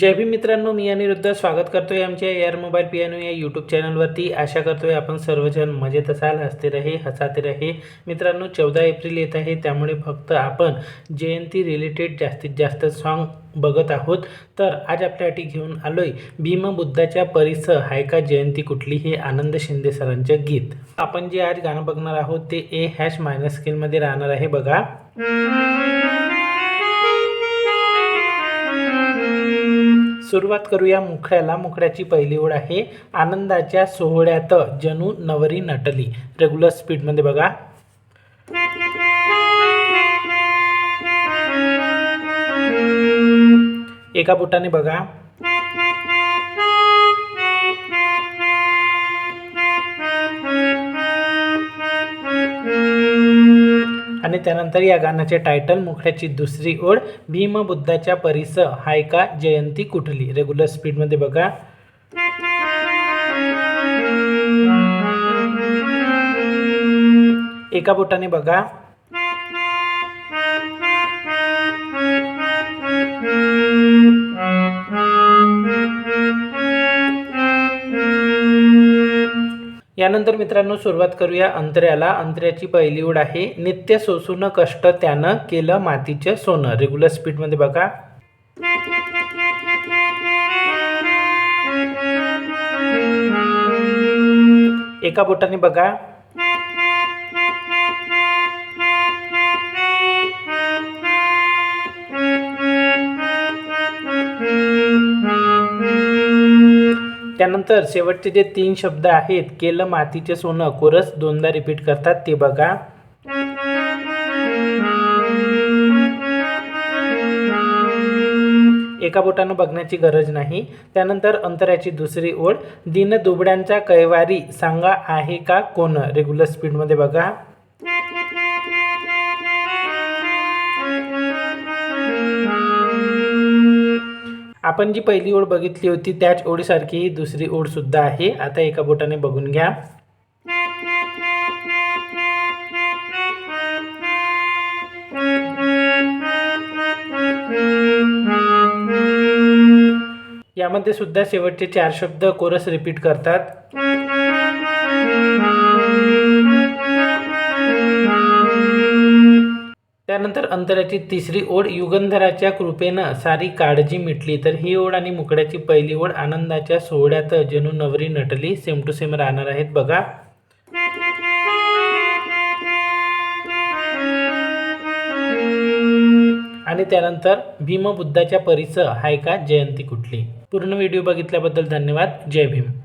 जय भीम मित्रांनो मी अनिरुद्ध. स्वागत करतोय आमच्या एअर मोबाईल पियानो या यूट्यूब चॅनलवरती आशा करतोय आपण सर्वजण मजेत असाल हसते रहे हसाते रहे. मित्रांनो चौदा एप्रिल येत आहे त्यामुळे फक्त आपण जयंती रिलेटेड जास्तीत जास्त सॉन्ग बघत आहोत. तर आज आपल्यासाठी घेऊन आलोय भीमबुद्धाच्या परिसर. हाय का जयंती कुठली हे आनंद शिंदे सरांचं गीत. आपण जे आज गाणं बघणार आहोत ते ए हॅश मायनस स्केलमध्ये राहणार आहे बघा. सुरुवात करूया मुखड्याला मुखड्याची पहिली ओळ आहे आनंदाच्या सोहळ्यात. जणू नवरी नटली. रेग्युलर स्पीडमध्ये बघा. एका बोटाने बघा. आणि त्यानंतर या गाण्याचे टायटल मुखड्याची दुसरी ओळ भीमबुद्धाच्या परिस हाय का जयंती कुठली? रेग्युलर स्पीडमध्ये बघा. एका बोटाने बघा. यानंतर मित्रांनो सुरुवात करूया अंतऱ्याला. अंतऱ्याची पहिली ओढ आहे नित्य सोसून कष्ट त्यानं केलं मातीचं सोनं. रेग्युलर स्पीडमध्ये बघा. एका बोटाने बघा. त्यानंतर शेवटचे जे तीन शब्द आहेत केलं मातीचे सोनं कोरस दोनदा रिपीट करतात ते बघा. एका बोटानं बघण्याची गरज नाही. त्यानंतर अंतराची दुसरी ओळ दिन दुबड्यांचा कैवारी सांगा आहे का कोण? रेग्युलर स्पीडमध्ये बघा. आपण जी पहिली ओळ बघितली होती त्याच ओळीसारखी ही दुसरी ओळ सुद्धा आहे. आता एका बोटाने बघून घ्या. यामध्ये सुद्धा शेवटचे चार शब्द कोरस रिपीट करतात. त्यानंतर अंतराची तिसरी ओढ युगंधराच्या कृपेनं सारी काळजी मिटली. तर ही ओढ आणि मुकड्याची पहिली ओढ आनंदाच्या सोहळ्यात जणू नवरी नटली सेम टू सेम राहणार आहेत बघा. आणि त्यानंतर भीमबुद्धाच्या परीचं हाय का? जयंती कुठली? पूर्ण व्हिडिओ बघितल्याबद्दल धन्यवाद. जय भीम.